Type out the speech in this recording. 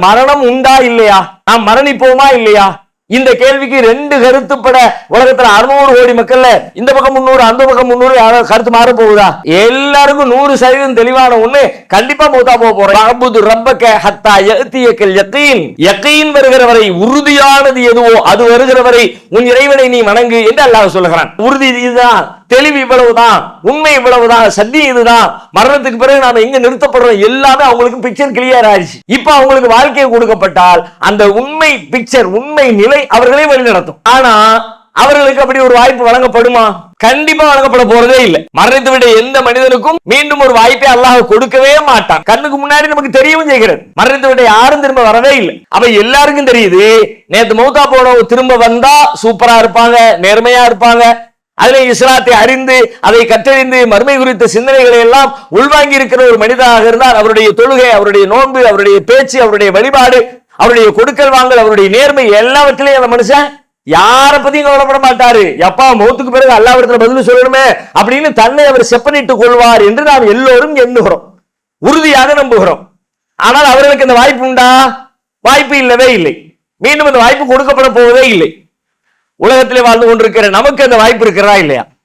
மரணம் உண்டா இல்லையா? நாம் மரணிப்போமா இல்லையா? இந்த கேள்விக்கு ரெண்டு கருத்துப்பட உலகத்துல அறுநூறு கோடி மக்கள்ல இந்த பக்கம் முன்னூறு அந்த பக்கம் முன்னூறு கருத்து மாற போகுதா எல்லாருக்கும் நூறு சதவீதம் தெளிவான ஒண்ணு கண்டிப்பா மூத்தா போக போறோம். அபுது ரப்பக்க ஹத்தா யத்தியக்கல் யக்கீன் யக்கீன் வருகிற வரை உறுதியானது எதுவோ அது வருகிற வரை உன் இறைவனை நீ வணங்கு என்று அல்லாஹ் சொல்லுகிறான். உறுதி இதுதான். தெளிவு இவ்வளவுதான் உண்மை இவ்வளவுதான் சத்தியம் இதுதான். மரணத்துக்கு பிறகு நாம எங்க நிறுத்தப்படுறோம்? எல்லாமே அவங்களுக்கு பிக்சர் கிளியர் ஆயிடுச்சு. இப்ப அவங்களுக்கு வாழ்க்கையை கொடுக்கப்பட்டால் அந்த உண்மை பிக்சர் உண்மை நிலை அவர்களே வழிநடத்தும். ஆனா அவர்களுக்கு அப்படி ஒரு வாய்ப்பு வழங்கப்படுமா? கண்டிப்பா வழங்கப்பட போறதே இல்லை. மரணித்து விட எந்த மனிதனுக்கும் மீண்டும் ஒரு வாய்ப்பை அல்லாஹ் கொடுக்கவே மாட்டான். கண்ணுக்கு முன்னாடி நமக்கு தெரியவும் செய்கிறது. மரணித்து விட யாரும் திரும்ப வரவே இல்லை. அப்ப எல்லாருக்கும் தெரியுது நேத்து மௌத்தா போனவங்க திரும்ப வந்தா சூப்பரா இருப்பாங்க நேர்மையா இருப்பாங்க அதிலே இஸ்லாத்தை அறிந்து அதை கற்றறிந்து மறுமை குறித்த சிந்தனைகளை எல்லாம் உள்வாங்கி இருக்கிற ஒரு மனிதனாக இருந்தால் அவருடைய தொழுகை அவருடைய நோன்பு அவருடைய பேச்சு அவருடைய வழிபாடு அவருடைய கொடுக்கல் வாங்கல் அவருடைய நேர்மை எல்லாவற்றிலையும் அந்த மனுஷன் யாரை பத்தியும் கவலைப்பட மாட்டாரு? எப்பா மௌத்துக்கு பிறகு அல்லாவிடத்துல பதில் சொல்லணுமே அப்படின்னு தன்னை அவர் செப்பனிட்டுக் கொள்வார் என்று நாம் எல்லோரும் எண்ணுகிறோம். உறுதியாக நம்புகிறோம். ஆனால் அவர்களுக்கு இந்த வாய்ப்பு உண்டா? வாய்ப்பு இல்லவே இல்லை. மீண்டும் இந்த வாய்ப்பு கொடுக்கப்பட போவதே இல்லை. உலகத்திலே வாழ்ந்து கொண்டிருக்கிற நமக்கு அந்த வாய்ப்பு இருக்கிறதா இல்லையா?